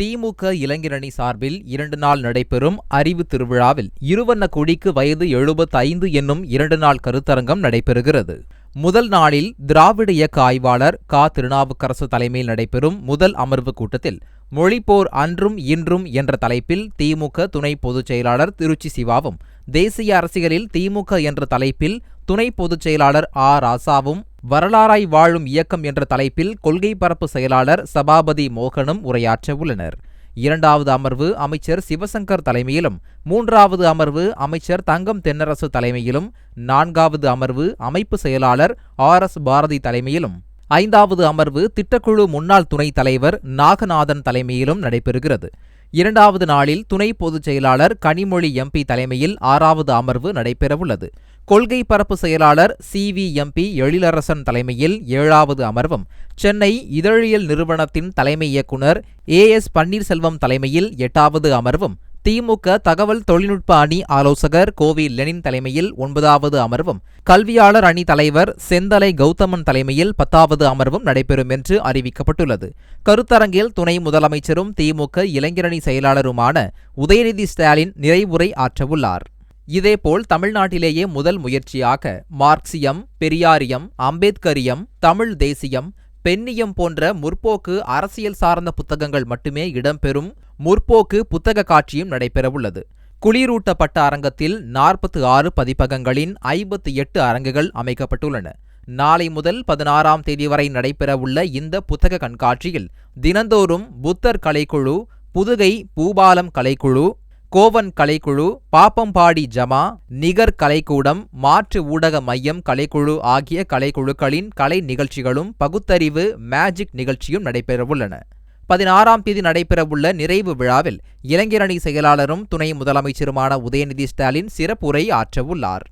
திமுக இளைஞரணி சார்பில் இரண்டு நாள் நடைபெறும் அறிவு திருவிழாவில் இருவண்ண கொடிக்கு வயது எழுபத்தைந்து என்னும் இரண்டு நாள் கருத்தரங்கம் நடைபெறுகிறது. முதல் நாளில் திராவிட இயக்க ஆய்வாளர் கா. திருநாவுக்கரசு தலைமையில் நடைபெறும் முதல் அமர்வு கூட்டத்தில் மொழிப்போர் அன்றும் இன்றும் என்ற தலைப்பில் திமுக துணை பொதுச் செயலாளர் திருச்சி சிவாவும் தேசிய அரசியலில் திமுக என்ற தலைப்பில் துணை பொதுச் செயலாளர் ஆ. ராசாவும் வரலாறாய் வாழும் இயக்கம் என்ற தலைப்பில் கொள்கை பரப்பு செயலாளர் சபாபதி மோகனும் உரையாற்ற உள்ளனர். இரண்டாவது அமர்வு அமைச்சர் சிவசங்கர் தலைமையிலும் மூன்றாவது அமர்வு அமைச்சர் தங்கம் தென்னரசு தலைமையிலும் நான்காவது அமர்வு அமைப்பு செயலாளர் ஆர். எஸ். பாரதி தலைமையிலும் ஐந்தாவது அமர்வு திட்டக்குழு முன்னாள் துணைத் தலைவர் நாகநாதன் தலைமையிலும் நடைபெறுகிறது. இரண்டாவது நாளில் துணை பொதுச் செயலாளர் கனிமொழி எம்பி தலைமையில் ஆறாவது அமர்வு நடைபெறவுள்ளது. கொள்கை பரப்பு செயலாளர் சி வி எம்பி எழிலரசன் தலைமையில் ஏழாவது அமர்வும். சென்னை இதழியல் நிறுவனத்தின் தலைமை இயக்குநர் ஏ எஸ் பன்னீர்செல்வம் தலைமையில் எட்டாவது அமர்வும். திமுக தகவல் தொழில்நுட்ப அணி ஆலோசகர் கோவி லெனின் தலைமையில் ஒன்பதாவது அமர்வும் கல்வியாளர் அணி தலைவர் செந்தலை கௌதமன் தலைமையில் பத்தாவது அமர்வும் நடைபெறும் என்று அறிவிக்கப்பட்டுள்ளது. கருத்தரங்கில் துணை முதலமைச்சரும் திமுக இளைஞரணி செயலாளருமான உதயநிதி ஸ்டாலின் நிறைவுரை ஆற்றவுள்ளார். இதேபோல் தமிழ்நாட்டிலேயே முதல் முயற்சியாக மார்க்சியம் பெரியாரியம் அம்பேத்கரியம் தமிழ் தேசியம் பெண்ணியம் போன்ற முற்போக்கு அரசியல் சார்ந்த புத்தகங்கள் மட்டுமே இடம்பெறும் முற்போக்கு புத்தக காட்சியும் நடைபெறவுள்ளது. குளிரூட்டப்பட்ட அரங்கத்தில் நாற்பத்தி ஆறு பதிப்பகங்களின் ஐம்பத்தி எட்டு அரங்குகள் அமைக்கப்பட்டுள்ளன. நாளை முதல் பதினாறாம் தேதி வரை நடைபெறவுள்ள இந்த புத்தக கண்காட்சியில் தினந்தோறும் புத்தர் கலைக்குழு புதுகை பூபாலம் கலைக்குழு கோவன் கலைக்குழு பாப்பம்பாடி ஜமா நிகர் கலைக்கூடம் மாற்று ஊடக மையம் கலைக்குழு ஆகிய கலைக்குழுக்களின் கலை நிகழ்ச்சிகளும் பகுத்தறிவு மேஜிக் நிகழ்ச்சியும் நடைபெறவுள்ளன. பதினாறாம் தேதி நடைபெறவுள்ள நிறைவு விழாவில் இளைஞரணி செயலாளரும் துணை முதலமைச்சருமான உதயநிதி ஸ்டாலின் சிறப்புரை ஆற்றவுள்ளார்.